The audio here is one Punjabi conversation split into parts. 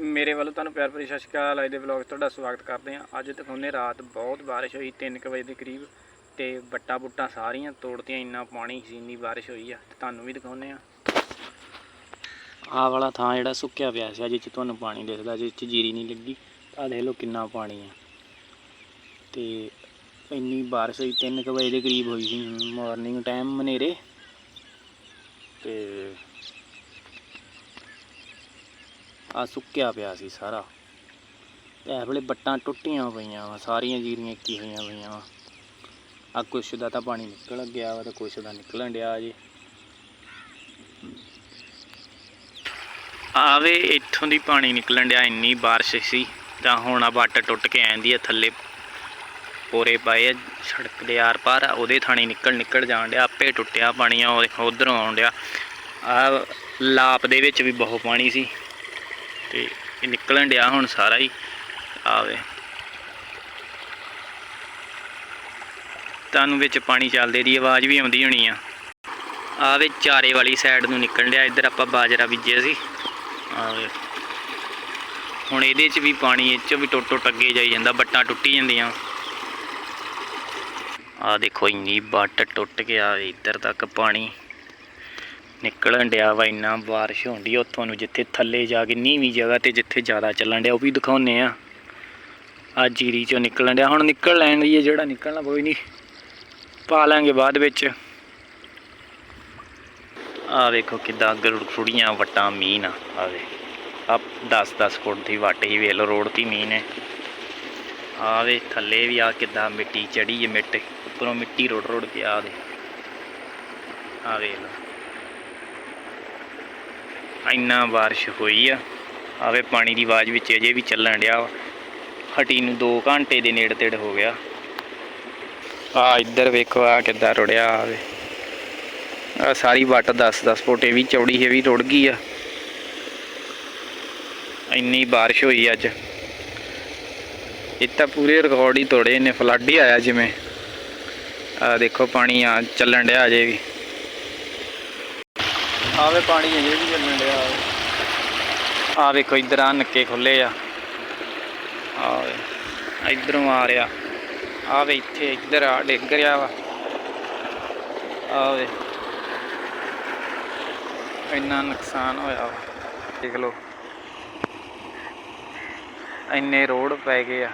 ਮੇਰੇ ਵੱਲੋਂ ਤੁਹਾਨੂੰ ਪਿਆਰ ਭਰੀ ਸਤਿ ਸ਼੍ਰੀ ਅਕਾਲ। ਅੱਜ ਦੇ ਵਲੌਗ 'ਚ ਤੁਹਾਡਾ ਸਵਾਗਤ ਕਰਦੇ ਹਾਂ। ਅੱਜ ਦਿਖਾਉਂਦੇ ਰਾਤ ਬਹੁਤ ਬਾਰਿਸ਼ ਹੋਈ 3 ਵਜੇ ਦੇ ਕਰੀਬ ਤੇ ਬੱਟਾ ਬੁੱਟਾਂ ਸਾਰੀਆਂ ਤੋੜਤੀਆਂ, ਇੰਨਾ ਪਾਣੀ ਸੀ, ਇੰਨੀ ਬਾਰਿਸ਼ ਹੋਈ ਆ। ਤੇ ਤੁਹਾਨੂੰ ਵੀ ਦਿਖਾਉਂਦੇ ਆ ਆਹ ਵਾਲਾ ਥਾਂ ਜਿਹੜਾ ਸੁੱਕਿਆ ਪਿਆ ਸੀ ਜਿੱਥੇ ਤੁਹਾਨੂੰ ਪਾਣੀ ਦਿਖਦਾ ਜਿਸ 'ਚ ਜੀਰੀ ਨਹੀਂ ਲੱਗੀ। ਆ ਦੇਖ ਲਓ ਕਿੰਨਾ ਪਾਣੀ ਆ। ਤੇ ਇੰਨੀ ਬਾਰਿਸ਼ ਹੋਈ 3 ਵਜੇ ਦੇ ਕਰੀਬ ਹੋਈ ਸੀ ਮਾਰਨਿੰਗ ਟਾਈਮ ਮਨੇਰੇ ਤੇ ਆ ਸੁੱਕਿਆ ਪਿਆ ਸੀ ਸਾਰਾ। ਤੇ ਇਹ ਵੇਲੇ ਬੱਟਾਂ ਟੁੱਟੀਆਂ ਪਈਆਂ ਵਾ, ਸਾਰੀਆਂ ਜੀਰੀਆਂ ਕੀ ਹੋਈਆਂ ਪਈਆਂ ਵਾ। ਆ ਕੁਛ ਦਾ ਤਾਂ ਪਾਣੀ ਨਿਕਲ ਗਿਆ ਵਾ ਤੇ ਕੁਛ ਦਾ ਨਿਕਲਣ ਡਿਆ ਜੀ। ਆਵੇ ਇੱਥੋਂ ਦੀ ਪਾਣੀ ਨਿਕਲਣ ਡਿਆ, ਇੰਨੀ ਬਾਰਿਸ਼ ਸੀ। ਤਾਂ ਹੁਣ ਆ ਬੱਟ ਟੁੱਟ ਕੇ ਆਂਦੀ ਆ, ਥੱਲੇ ਪੋਰੇ ਪਏ ਆ, ਸੜਕ ਦੇ ਆਰ ਪਾਰ ਉਹਦੇ ਥਾਣੀ ਨਿਕਲ ਨਿਕਲ ਜਾਣ ਡਿਆ, ਆਪੇ ਟੁੱਟਿਆ ਪਾਣੀ ਆ ਉਹ ਦੇਖੋ ਉਧਰੋਂ ਆਉਣ ਡਿਆ। ਆ ਲਾਪ ਦੇ ਵਿੱਚ ਵੀ ਬਹੁਤ ਪਾਣੀ ਸੀ। ਤੇ ਇਹ ਨਿਕਲਣ ਡਿਆ ਹੁਣ ਸਾਰਾ ਹੀ। ਆਵੇ ਤੁਹਾਨੂੰ ਵਿੱਚ ਪਾਣੀ ਚੱਲਦੇ ਦੀ ਆਵਾਜ਼ ਵੀ ਆਉਂਦੀ ਹੋਣੀ ਆ। ਆਵੇ ਚਾਰੇ ਵਾਲੀ ਸਾਈਡ ਨੂੰ ਨਿਕਲਣ ਡਿਆ, ਇੱਧਰ ਆਪਾਂ ਬਾਜਰਾ ਬੀਜਿਆ ਸੀ। ਆਵੇ ਹੁਣ ਇਹਦੇ 'ਚ ਵੀ ਪਾਣੀ, ਇਹ 'ਚ ਵੀ ਟੁੱਟ ਟੁੱਟ ਅੱਗੇ ਜਾਈ ਜਾਂਦਾ, ਬੱਟਾਂ ਟੁੱਟੀ ਜਾਂਦੀਆਂ। ਆ ਦੇਖੋ ਇੰਨੀ ਬੱਟ ਟੁੱਟ ਗਿਆ ਇੱਧਰ ਤੱਕ ਪਾਣੀ। ਨਿਕਲਣ ਡਿਆ ਵਾ, ਇੰਨਾ ਬਾਰਿਸ਼ ਹੁੰਦੀ ਉੱਥੋਂ ਨੂੰ, ਜਿੱਥੇ ਥੱਲੇ ਜਾ ਕੇ ਨੀਵੀਂ ਜਗ੍ਹਾ ਤੇ ਜਿੱਥੇ ਜ਼ਿਆਦਾ ਚੱਲਣ ਡਿਆ, ਉਹ ਵੀ ਦਿਖਾਉਨੇ ਆ। ਆ ਜੀਰੀ ਚੋਂ ਨਿਕਲਣ ਡਿਆ, ਹੁਣ ਨਿਕਲ ਲੈਣ ਦੀ ਜਿਹੜਾ ਨਿਕਲਣਾ ਕੋਈ ਨਹੀਂ। ਪਾ ਲਾਂਗੇ ਬਾਅਦ ਵਿੱਚ। ਆ ਵੇਖੋ ਕਿਦਾਂ ਗਰੁੜੀਆਂ ਵਟਾਂ ਮੀਂਹ ਨਾ ਆਵੇ ਆ 10 10 ਫੁੱਟ ਦੀ ਵੱਟ ਹੀ ਵੇਖ ਰੋਡ ਦੀ ਮੀਂਹ ਨੇ। ਆਵੇ ਥੱਲੇ ਵੀ ਆ ਕਿਦਾਂ ਮਿੱਟੀ ਚੜੀ ਹੈ ਮਿੱਟ, ਉੱਪਰੋਂ ਮਿੱਟੀ ਰੋੜ ਰੋੜ ਕੇ ਆ ਦੇ ਆ ਵੇਖ ਲਓ। ਇੰਨਾ ਬਾਰਿਸ਼ ਹੋਈ ਆ। ਆਵੇ ਪਾਣੀ ਦੀ ਆਵਾਜ਼ ਵਿੱਚ ਅਜੇ ਵੀ ਚੱਲਣ ਡਿਆ ਵਾ। ਹਟੀ ਨੂੰ 2 ਘੰਟੇ ਦੇ ਨੇੜੇ ਤੇੜ ਹੋ ਗਿਆ। ਆ ਇੱਧਰ ਵੇਖੋ, ਆ ਕਿੱਦਾਂ ਰੁੜਿਆ ਆਵੇ। ਆ ਸਾਰੀ ਵੱਟ 10 10 ਫੁੱਟ, ਇਹ ਵੀ ਚੌੜੀ, ਇਹ ਵੀ ਰੁੜ ਗਈ ਆ। ਇੰਨੀ ਬਾਰਿਸ਼ ਹੋਈ ਅੱਜ। ਇਹ ਤਾਂ ਪੂਰੇ ਰਿਕਾਰਡ ਹੀ ਤੋੜੇ ਨੇ ਫਲੱਡ ਹੀ ਆਇਆ ਜਿਵੇਂ। ਆ ਦੇਖੋ, ਪਾਣੀ ਆ ਚੱਲਣ ਡਿਆ ਅਜੇ ਵੀ। ਆਵੇ ਪਾਣੀ ਅਜੇ ਵੀ ਚੱਲਣ ਡਿਆ ਆ ਵੇਖੋ, ਇੱਧਰ ਆ, ਨੱਕੇ ਖੁੱਲੇ ਆ। ਆਵੇ, ਇਧਰੋਂ ਆ ਰਿਹਾ। ਆਵੇ, ਇੱਥੇ, ਇੱਧਰ ਆ, ਡਿੱਗ ਰਿਹਾ ਵਾ। ਆਵੇ। ਇੰਨਾ ਨੁਕਸਾਨ ਹੋਇਆ ਵਾ। ਦੇਖ ਲਓ। ਇੰਨੇ ਰੋਡ ਪੈ ਗਏ ਆ।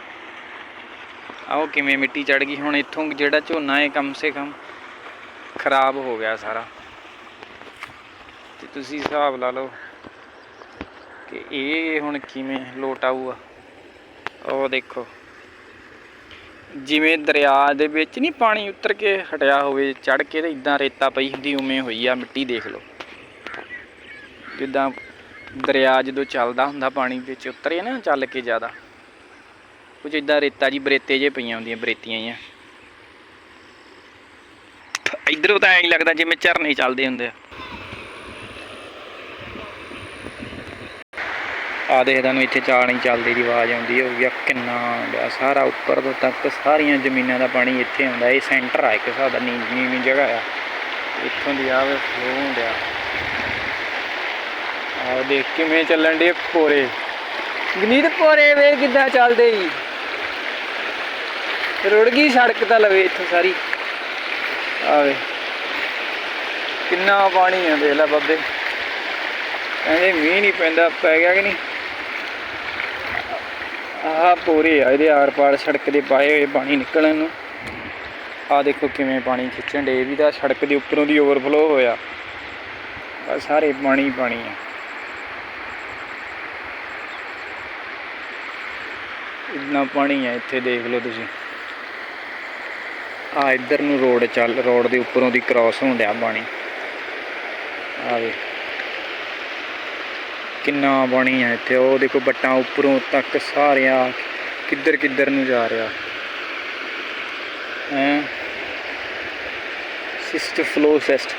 ਆਓ ਕਿਵੇਂ ਮਿੱਟੀ ਚੜ ਗਈ? ਹੁਣ ਇੱਥੋਂ ਜਿਹੜਾ ਝੋਨਾ ਹੈ, ਕਮ ਸੇ ਕਮ ਖਰਾਬ ਹੋ ਗਿਆ ਸਾਰਾ। ਤੇ ਤੁਸੀਂ ਹਿਸਾਬ ਲਾ ਲਓ ਕਿ ਇਹ ਹੁਣ ਕਿਵੇਂ ਲੋਟ ਆਊਗਾ। ਉਹ ਦੇਖੋ, ਜਿਵੇਂ ਦਰਿਆ ਦੇ ਵਿੱਚ ਨਹੀਂ ਪਾਣੀ ਉਤਰ ਕੇ ਹਟਿਆ ਹੋਵੇ ਚੜ ਕੇ ਤੇ ਇਦਾਂ ਰੇਤਾ ਪਈ ਹੁੰਦੀ, ਉਵੇਂ ਹੋਈ ਆ, ਮਿੱਟੀ ਦੇਖ ਲਓ। ਜਿੱਦਾਂ ਦਰਿਆ ਜਦੋਂ ਚੱਲਦਾ ਹੁੰਦਾ, ਪਾਣੀ ਵਿੱਚ ਉਤਰੇ ਨਾ ਚੱਲ ਕੇ ਜ਼ਿਆਦਾ, ਕੁਝ ਇਦਾਂ ਰੇਤਾ ਜੀ ਬਰੇਤੇ ਜੇ ਪਈਆਂ ਹੁੰਦੀਆਂ, ਬਰੇਤੀਆਂ ਜੀਆਂ ਇਧਰੋਂ ਤਾਂ ਐਂ ਲੱਗਦਾ ਜਿਵੇਂ ਝਰਨੇ ਚੱਲਦੇ ਹੁੰਦੇ ਆ। ਆ ਦੇਖ ਤੁਹਾਨੂੰ ਇੱਥੇ ਚਾਣੀ ਚੱਲਦੀ ਦੀ ਆਵਾਜ਼ ਆਉਂਦੀ ਹੋਊਗੀ ਆ ਕਿੰਨਾ ਆਉਂਦਾ ਸਾਰਾ ਉੱਪਰ ਤੋਂ ਤੱਕ ਸਾਰੀਆਂ ਜ਼ਮੀਨਾਂ ਦਾ ਪਾਣੀ ਇੱਥੇ ਆਉਂਦਾ ਇਹ ਸੈਂਟਰ ਆ ਇੱਕ ਹਿਸਾਬ ਦਾ ਨੀਵੀਂ ਨੀਵੀਂ ਜਗ੍ਹਾ ਆ। ਇੱਥੋਂ ਦੀ ਆਵੇ ਫਲੋ ਹੁੰਦਿਆ ਆ। ਦੇਖ ਕਿਵੇਂ ਚੱਲਣ ਦੇ ਪੋਰੇ ਗਨੀਤ ਪੋਰੇ ਵੇ ਕਿੱਦਾਂ ਚੱਲਦੇ ਈ ਰੁੜ ਗਈ ਸੜਕ ਤਾਂ ਲਵੇ ਇੱਥੋਂ ਸਾਰੀ। ਆਵੇ ਕਿੰਨਾ ਪਾਣੀ ਆ ਦੇਖ ਲੈ ਬਾਬੇ। ਕਹਿੰਦੇ ਮੀਂਹ ਨਹੀਂ ਪੈਂਦਾ ਪੈ ਗਿਆ ਕਿ ਨਹੀਂ? ਆਹ ਪੂਰੇ ਆ, ਇਹਦੇ ਆਰ ਪਾਰ ਸੜਕ ਦੇ ਪਾਏ ਹੋਏ ਪਾਣੀ ਨਿਕਲਣ ਨੂੰ। ਆ ਦੇਖੋ ਕਿਵੇਂ ਪਾਣੀ ਖਿੱਚਣ ਡੇ ਵੀ ਤਾਂ ਸੜਕ ਦੇ ਉੱਪਰੋਂ ਦੀ ਓਵਰਫਲੋ ਹੋਇਆ। ਆ ਸਾਰੇ ਪਾਣੀ ਪਾਣੀ ਆ। ਇੰਨਾ ਪਾਣੀ ਆ ਇੱਥੇ, ਦੇਖ ਲਓ ਤੁਸੀਂ। ਆ ਇੱਧਰ ਨੂੰ ਰੋਡ ਚੱਲ ਰੋਡ ਦੇ ਉੱਪਰੋਂ ਦੀ ਕ੍ਰਾਸ ਹੋਣ ਡਿਆ ਪਾਣੀ। ਆ ਵੇ ਕਿੰਨਾ ਪਾਣੀ ਆ ਇੱਥੇ? ਉਹ ਦੇਖੋ ਬੱਟਾਂ ਉੱਪਰੋਂ ਤੱਕ ਸਾਰਿਆਂ ਕਿੱਧਰ ਕਿੱਧਰ ਨੂੰ ਜਾ ਰਿਹਾ। ਹੈ? ਸਿਸਟ ਫਲੋ ਸਿਸਟ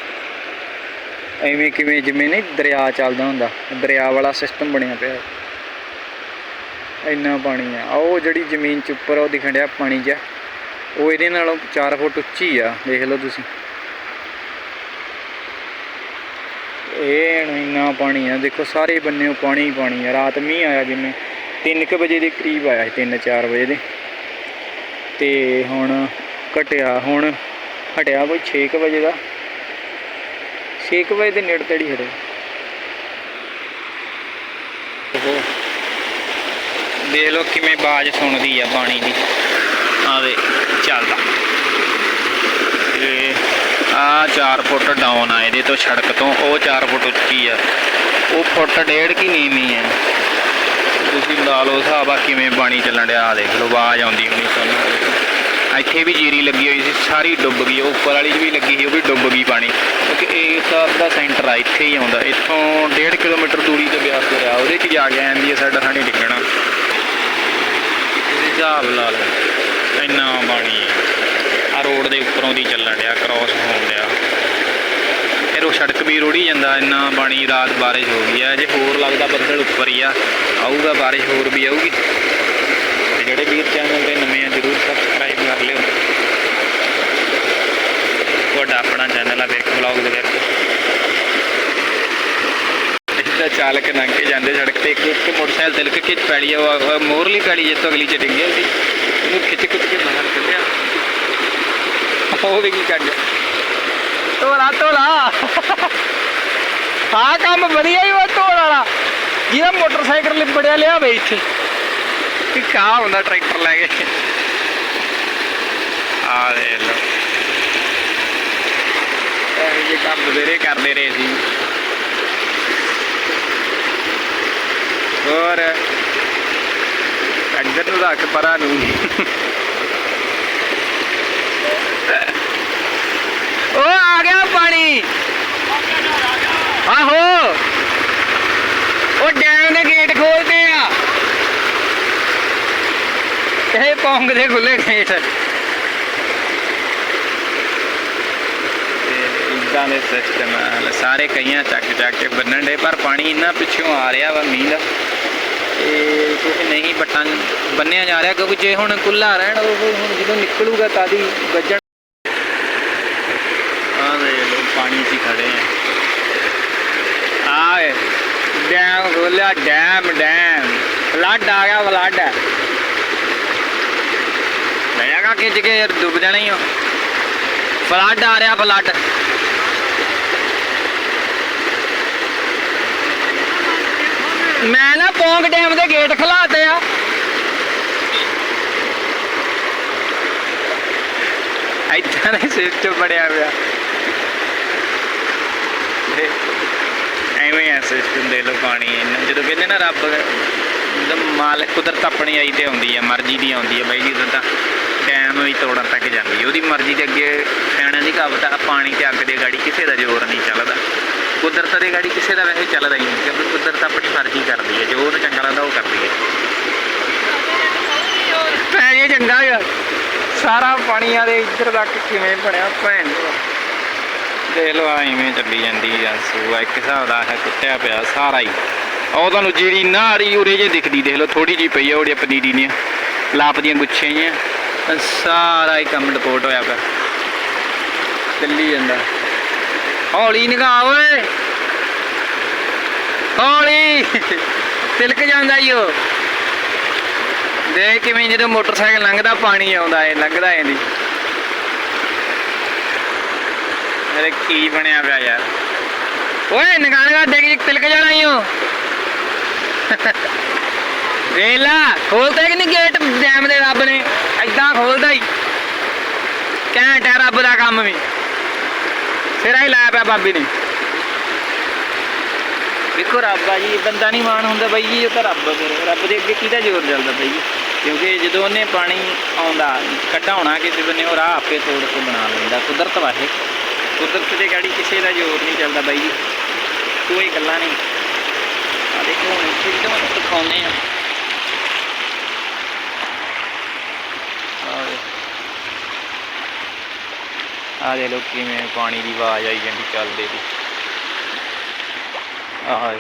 ਐਵੇਂ ਕਿਵੇਂ ਜਿਵੇਂ ਨਹੀਂ ਦਰਿਆ ਚੱਲਦਾ ਹੁੰਦਾ। ਦਰਿਆ ਵਾਲਾ ਸਿਸਟਮ ਬਣਿਆ ਪਿਆ। ਇੰਨਾ ਪਾਣੀ ਆ ਉਹ ਜਿਹੜੀ ਜ਼ਮੀਨ ਚ ਉੱਪਰ ਉਹ ਦਿਖਣ ਡਿਆ ਪਾਣੀ ਜਿਹਾ। ਉਹ ਇਹਦੇ ਨਾਲੋਂ 4 ਫੁੱਟ ਉੱਚੀ ਆ। ਦੇਖ ਲਓ ਤੁਸੀਂ। ਇਹ ਇੰਨਾ ਪਾਣੀ ਆ, ਦੇਖੋ ਸਾਰੇ ਬੰਨੇ ਪਾਣੀ ਪਾਣੀ ਆ, ਰਾਤ ਮੀਂਹ ਆਇਆ ਜਿਵੇਂ। 3:00 ਵਜੇ ਦੇ ਕਰੀਬ ਆਇਆ ਸੀ 3-4 ਵਜੇ ਦੇ। ਤੇ ਹੁਣ ਘਟਿਆ, ਹੁਣ ਹਟਿਆ ਕੋਈ 6 ਵਜੇ ਦਾ। 6 ਵਜੇ ਦੇ ਨੇੜੇ ਤੇੜੀ ਹਟਿਆ। ਉਹ ਦੇਖ ਲਓ ਕਿਵੇਂ ਬਾਜ ਸੁਣਦੀ ਆ ਪਾਣੀ ਦੀ। ਆਵੇ ਚੱਲਦਾ। ਤੇ ਆ 4 ਫੁੱਟ ਡਾਊਨ ਆ, ਇਹਦੇ ਤੋਂ ਸੜਕ ਤੋਂ, ਉਹ 4 ਫੁੱਟ ਉੱਚੀ ਆ। ਉਹ ਫੁੱਟ ਡੇਢ ਕੀ ਨੀਵੀਂ ਆ। ਤੁਸੀਂ ਲਾ ਲਓ ਹਿਸਾਬ ਆ ਕਿਵੇਂ ਪਾਣੀ ਚੱਲਣ ਡਿਆ, ਆਹ ਦੇਖ ਲਓ, ਆਵਾਜ਼ ਆਉਂਦੀ ਹੋਣੀ ਤੁਹਾਨੂੰ। ਇੱਥੇ ਵੀ ਜੀਰੀ ਲੱਗੀ ਹੋਈ ਸੀ, ਸਾਰੀ ਡੁੱਬ ਗਈ, ਉਹ ਉੱਪਰ ਵਾਲੀ 'ਚ ਵੀ ਲੱਗੀ ਸੀ, ਉਹ ਵੀ ਡੁੱਬ ਗਈ ਪਾਣੀ ਕਿਉਂਕਿ ਇਹ ਸਭ ਦਾ ਸੈਂਟਰ ਆ, ਇੱਥੇ ਹੀ ਆਉਂਦਾ। ਇੱਥੋਂ 1.5 ਕਿਲੋਮੀਟਰ ਦੂਰੀ ਤੇ ਬਿਆਸ ਤੇ ਉਹਦੇ 'ਚ ਜਾ ਕੇ ਆਂਦੀ ਹੈ ਸਾਡਾ ਥਾਣੀ ਡਿੱਗਣਾ। ਹਿਸਾਬ ਲਾ ਲਓ, ਇੰਨਾ ਪਾਣੀ ਰੋਡ ਦੇ ਉੱਪਰੋਂ ਦੀ ਚੱਲਣ ਡਿਆ ਕ੍ਰਾਸ ਹੋਣ ਡਿਆ। ਫਿਰ ਉਹ ਸੜਕ ਵੀ ਰੋੜੀ ਜਾਂਦਾ, ਇੰਨਾ ਬਾਣੀ ਰਾਤ ਬਾਰਿਸ਼ ਹੋ ਗਈ ਆ, ਜੇ ਹੋਰ ਲੱਗਦਾ ਬੱਦਲ ਉੱਪਰ ਹੀ ਆ, ਆਊਗਾ ਬਾਰਿਸ਼, ਹੋਰ ਵੀ ਆਊਗੀ। ਤੇ ਜਿਹੜੇ ਵੀਰ ਚੈਨਲ ਤੇ ਨਵੇਂ ਆ, ਜਰੂਰ ਸਬਸਕ੍ਰਾਈਬ ਕਰ ਲਿਓ। ਤੁਹਾਡਾ ਆਪਣਾ ਚੈਨਲ ਆ ਵੇਖ ਵਲੌਗ ਦੇ ਵਿੱਚ। ਇੱਦਾਂ ਚਾਲਕ ਲੰਘ ਕੇ ਜਾਂਦੇ ਸੜਕ ਤੇ, ਇੱਕ ਇੱਕ ਮੋਟਰਸਾਈਕਲ ਤਿਲਕ ਕੇ ਪੈਲੀ ਆ ਉਹ- ਉਹ ਮੋਰਲੀ ਪੈੜੀ ਜਿੱਤੋਂ ਅਗਲੀ ਚ ਡਿੱਗਿਆ ਸੀ। ਉਹਨੂੰ ਖਿੱਚ ਖਿੱਚ ਕੇ ਬਾਹਰ ਕੱਢਿਆ। ਉਹ ਵੀ ਕੀ ਕਰ ਗਿਆ ਤੋਲਾ ਤੋਲਾ ਆ ਕੰਮ ਵਧੀਆ ਹੀ ਉਹ ਤੋੜ ਵਾਲਾ। ਜਿਹਦਾ ਮੋਟਰਸਾਈਕਲ ਲਿਬੜਿਆ ਲਿਆ ਵੇ ਇੱਥੇ। ਕਿ ਕਾ ਹੁੰਦਾ ਟਰੈਕਟਰ ਲੈ ਕੇ? ਆ ਦੇ ਲੋ ਇਹ ਜੇ ਕੰਮ ਬਥੇਰੇ ਕਰਦੇ ਰਹੇ ਸੀ। ਹੋਰ? ਇੱਧਰ ਨੂੰ ਰੱਖ ਪਰਾਂ ਨੂੰ ਉਹ ਆ ਗਿਆ ਪਾਣੀ। ਆਹੋ। ਉਹ ਡੈਮ ਦੇ ਗੇਟ ਖੋਲਦੇ ਆ। ਇਹ ਪੌਂਗ ਦੇ ਖੁੱਲੇ ਗੇਟ। ਇਦਾਂ ਦੇ ਸਿਸਟਮ ਆ। ਸਾਰੇ ਕਈਆਂ ਚੱਕ ਚੱਕ ਕੇ ਬੰਨਣ ਦੇ ਪਰ ਪਾਣੀ ਇੰਨਾ ਪਿੱਛੋਂ ਆ ਰਿਹਾ ਵਾ ਮੀਂਹ ਦਾ। ਇਹ ਕੁਝ ਨਹੀਂ ਬਟਾਂ ਬੰਨਿਆ ਜਾ ਰਿਹਾ, ਕਿਉਂਕਿ ਜੇ ਹੁਣ ਕੁੱਲਾ ਰਹਿਣ, ਉਹ ਹੁਣ ਜਦੋਂ ਨਿਕਲੂਗਾ ਤਾਦੀ ਗੱਜਣ ਆ ਦੇ ਲੋ ਪਾਣੀ 'ਚ ਹੀ ਖੜੇ ਆ ਆਏ ਡੈਮ ਡੈਮ ਡੈਮ, ਫਲੱਡ ਆ ਗਿਆ ਫਲੱਡ। ਲੈ ਖਿੱਚ ਕੇ ਯਾਰ ਡੁੱਬ ਜਾਣਾ ਹੀ ਹੋ ਫਲੱਡ ਆ ਰਿਹਾ ਫਲੱਡ। ਮੈਂ ਨਾ ਪੌਂਗ ਡੈਮ ਦੇ ਗੇਟ ਖਲਾਤੇ ਆ। ਇੱਦਾਂ ਦਾ ਸਿਸਟਮ ਬੜਿਆ ਪਿਆ ਤੇ ਐਵੇਂ ਆ ਸਿਸਟਮ ਦੇ ਲੋ ਪਾਣੀ ਜਦੋਂ ਕਹਿੰਦੇ ਨਾ ਰੱਬ ਦਾ ਮਾਲਕ ਕੁਦਰਤ ਆਪਣੀ ਆਈ ਤੇ ਆਉਂਦੀ ਆ, ਮਰਜ਼ੀ ਦੀ ਆਉਂਦੀ ਆ, ਬਾਈ ਜੀ ਤਾਂ ਡੈਮ ਵੀ ਤੋੜਨ ਤੱਕ ਜਾਂਦੀ ਉਹਦੀ ਮਰਜ਼ੀ ਦੇ ਅੱਗੇ ਸਿਆਣਿਆਂ ਦੀ ਕਹਾਵਤ ਆ, ਪਾਣੀ ਤੇ ਅੱਗ ਦੇ ਗਾੜੀ ਕਿਸੇ ਦਾ ਜ਼ੋਰ ਨਹੀਂ ਚੱਲਦਾ। ਕੁਦਰਤ ਦੇ ਗਾੜੀ ਕਿਸੇ ਦਾ ਵੈਸੇ ਚੱਲਦਾ ਹੀ ਨਹੀਂ, ਕਿਉਂਕਿ ਕੁਦਰਤ ਆਪਣੀ ਮਰਜ਼ੀ ਕਰਦੀ ਹੈ ਜੋ ਉਹਨੂੰ ਚੰਗਾ ਲੱਗਦਾ ਉਹ ਕਰਦੀ ਹੈ ਭੈਣ ਜੇ, ਚੰਗਾ ਯਾਰ। ਸਾਰਾ ਪਾਣੀ ਆ ਦੇ ਇੱਧਰ ਤੱਕ ਕਿਵੇਂ ਬਣਿਆ, ਭੈਣ ਦੇਖ ਲਓ ਆ ਚੱਲੀ ਜਾਂਦੀ ਆ, ਸੂਆ ਇੱਕ ਹਿਸਾਬ ਦਾ ਹੈ ਕੁੱਟਿਆ ਪਿਆ ਸਾਰਾ ਹੀ। ਉਹ ਤੁਹਾਨੂੰ ਜਿਹੜੀ ਨਾਰੀ ਉਰੇ ਜੇ ਦਿਖਦੀ, ਦੇਖ ਲਓ ਥੋੜੀ ਜੀ ਪਈ ਆ, ਉਹਦੀ ਪਨੀਰੀ ਨੇ ਲਾਪ ਦੀਆਂ ਗੁੱਛੀਆਂ ਜਿਹੀਆਂ। ਸਾਰਾ ਹੀ ਕੰਮ ਡਿਪੋਰਟ ਹੋਇਆ ਪਿਆ। ਚੱਲੀ ਜਾਂਦਾ। ਹੌਲੀ ਨਿਗਾਹ ਓਏ। ਹੌਲੀ। ਤਿਲਕ ਜਾਂਦਾ ਈ ਉਹ। ਦੇਖ ਕਿਵੇਂ ਜਦੋਂ ਮੋਟਰਸਾਈਕਲ ਲੰਘਦਾ, ਪਾਣੀ ਆਉਂਦਾ ਏ, ਲੰਘਦਾ ਏ ਦੀ ਅਰੇ ਕੀ ਬਣਿਆ ਪਿਆ ਯਾਰ। ਓਏ ਨਿਗਾਹ ਦੇਖ ਤਿਲਕ ਜਾਣਾ ਈ ਉਹ ਵੇਲਾ ਖੋਲਦਾ ਕਿ ਨਹੀਂ ਗੇਟ ਡੈਮ ਦੇ ਰੱਬ ਨੇ? ਐਦਾਂ ਖੋਲਦਾ ਹੀ ਘੈਂਟ ਹੈ ਰੱਬ ਦਾ ਕੰਮ ਵੀ। ਸਿਰਾ ਹੀ ਲਾਇਆ ਪਿਆ ਬਾਬੀ ਨੇ। ਵੇਖੋ ਰੱਬ ਆ ਜੀ ਬੰਦਾ ਨਹੀਂ ਮਾਣ ਹੁੰਦਾ ਬਾਈ ਜੀ ਇਹ ਤਾਂ ਰੱਬ ਫਿਰ। ਰੱਬ ਦੇ ਅੱਗੇ ਕਿਹਦਾ ਜ਼ੋਰ ਚੱਲਦਾ ਬਾਈ ਜੀ? ਕਿਉਂਕਿ ਜਦੋਂ ਉਹਨੇ ਪਾਣੀ ਆਉਂਦਾ ਕਢਾਉਣਾ ਕਿਸੇ ਬੰਨੇ ਉਹ ਰਾਹ ਆਪੇ ਤੋੜ ਕੇ ਬਣਾ ਲੈਂਦਾ ਕੁਦਰਤ ਵਾਹੇ। ਕੁਦਰਤ ਦੇ ਗਾੜੀ ਕਿਸੇ ਦਾ ਜ਼ੋਰ ਨਹੀਂ ਚੱਲਦਾ ਬਾਈ ਜੀ। ਕੋਈ ਗੱਲਾਂ ਨਹੀਂ। ਆ ਦੇਖੋ ਹੁਣ ਇੱਥੇ ਤੁਹਾਨੂੰ ਦਿਖਾਉਂਦੇ ਆ ਆ ਦੇ ਲੋ ਕਿਵੇਂ ਪਾਣੀ ਦੀ ਆਵਾਜ਼ ਆਈ ਜਾਂਦੀ ਚੱਲਦੇ ਦੀ। ਆਹ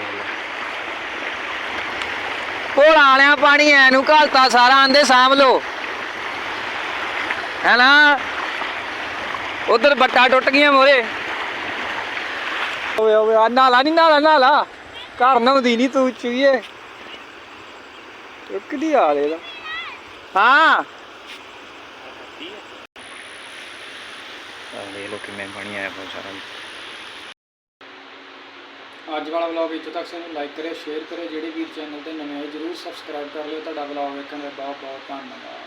ਕੋਲ ਆਲਿਆ ਪਾਣੀ ਐ ਨੂੰ ਘਾਲਤਾ, ਸਾਰਾ ਆਂਦੇ ਸਾਂਭ ਲੋ ਹੈਨਾ? ਉਧਰ ਬੱਟਾ ਟੁੱਟ ਗਈਆਂ ਮੋਰੇ। ਓਏ ਓਏ ਆ ਨਾਲਾ ਨਹੀਂ ਨਾਲਾ ਨਾਲਾ। ਘਰ ਨਹਾਉਂਦੀ ਨਹੀਂ ਤੂੰ ਚੁਈਏ। ਕਿੱਦੀ ਹਾਲ ਇਹਦਾ ਹਾਂ। ਆ ਦੇਖ ਲਓ ਕਿਵੇਂ ਬਣੀ ਆਇਆ ਬਹੁਤ ਸਾਰਾ। ਅੱਜ ਵਾਲਾ ਵਲੌਗ ਇੱਥੇ ਤੱਕ ਸਾਨੂੰ ਲਾਈਕ ਕਰਿਓ ਸ਼ੇਅਰ ਕਰਿਓ। ਜਿਹੜੇ ਵੀਰ ਚੈਨਲ ਤੇ ਨਵੇਂ ਆਏ ਜਰੂਰ ਸਬਸਕ੍ਰਾਈਬ ਕਰ ਲਿਓ। ਤੁਹਾਡਾ ਵਲੌਗ ਵੇਖਣ ਦਾ ਬਹੁਤ ਬਹੁਤ ਧੰਨਵਾਦ।